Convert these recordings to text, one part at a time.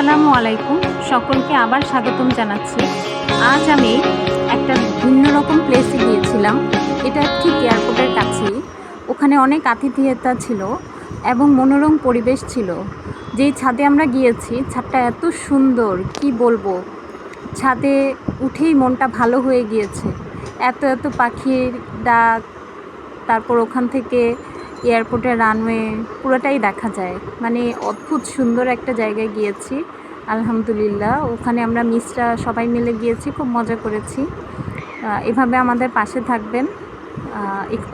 আসসালামু আলাইকুম। সকলকে আবার স্বাগতম জানাচ্ছি। আজ আমি একটা ভিন্ন রকম প্লেসে গিয়েছিলাম। এটা ঠিক এয়ারপোর্টের কাছেই। ওখানে অনেক আতিথেয়তা ছিল এবং মনোরম পরিবেশ ছিল। যেই ছাদে আমরা গিয়েছি, ছাদটা এত সুন্দর, কি বলব? ছাদে উঠেই মনটা ভালো হয়ে গিয়েছে। এত এত পাখির ডাক, তারপর ওখান থেকে এয়ারপোর্টের রানওয়ে পুরোটাই দেখা যায়। মানে অদ্ভুত সুন্দর একটা জায়গায় গিয়েছি, আলহামদুলিল্লাহ। ওখানে আমরা মিসরা সবাই মিলে গিয়েছি, খুব মজা করেছি। এভাবে আমাদের পাশে থাকবেন।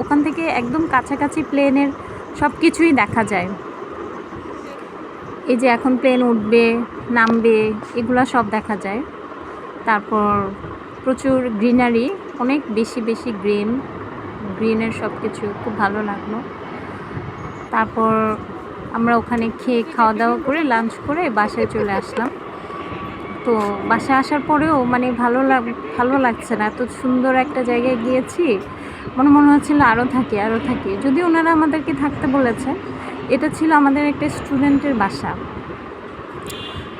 ওখান থেকে একদম কাছাকাছি প্লেনের সব কিছুই দেখা যায়। এই যে এখন প্লেন উঠবে, নামবে, এগুলো সব দেখা যায়। তারপর প্রচুর গ্রিনারি অনেক বেশি বেশি গ্রিন গ্রিনের সব কিছু খুব ভালো লাগল। তারপর আমরা ওখানে খেয়ে খাওয়া দাওয়া করে লাঞ্চ করে বাসায় চলে আসলাম। তো বাসায় আসার পরেও মানে ভালো লাগ, ভালো লাগছে না। এত সুন্দর একটা জায়গায় গিয়েছি, মনে মনে হচ্ছিল আরও থাকি আরও থাকি। যদি ওনারা আমাদেরকে থাকতে বলেছে, এটা ছিল আমাদের একটা স্টুডেন্টের বাসা।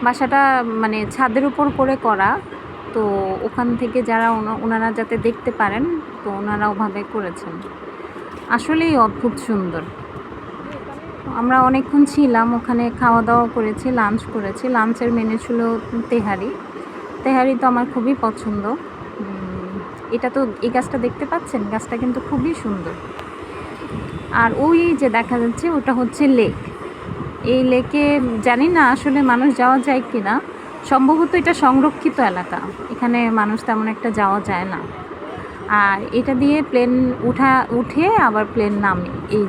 বাসাটা মানে ছাদের উপর করে করা। তো ওখান থেকে যারা ওনা- ওনারা যাতে দেখতে পারেন, তো ওনারা ওভাবে করেছেন। আসলেই অদ্ভুত সুন্দর। আমরা অনেকক্ষণ ছিলাম, ওখানে খাওয়া দাওয়া করেছি লাঞ্চ করেছি। লাঞ্চের মেনু ছিল তেহারি। তেহারি তো আমার খুবই পছন্দ। এটা তো এই গাছটা দেখতে পাচ্ছেন? গাছটা কিন্তু খুবই সুন্দর। আর ওই যে দেখা যাচ্ছে, ওটা হচ্ছে লেক এই লেকে জানি না আসলে মানুষ যাওয়া যায় কি না সম্ভবত এটা সংরক্ষিত এলাকা। এখানে মানুষ তেমন একটা যাওয়া যায় না। আর এটা দিয়ে প্লেন উঠা, উঠে আবার প্লেন নামে। এই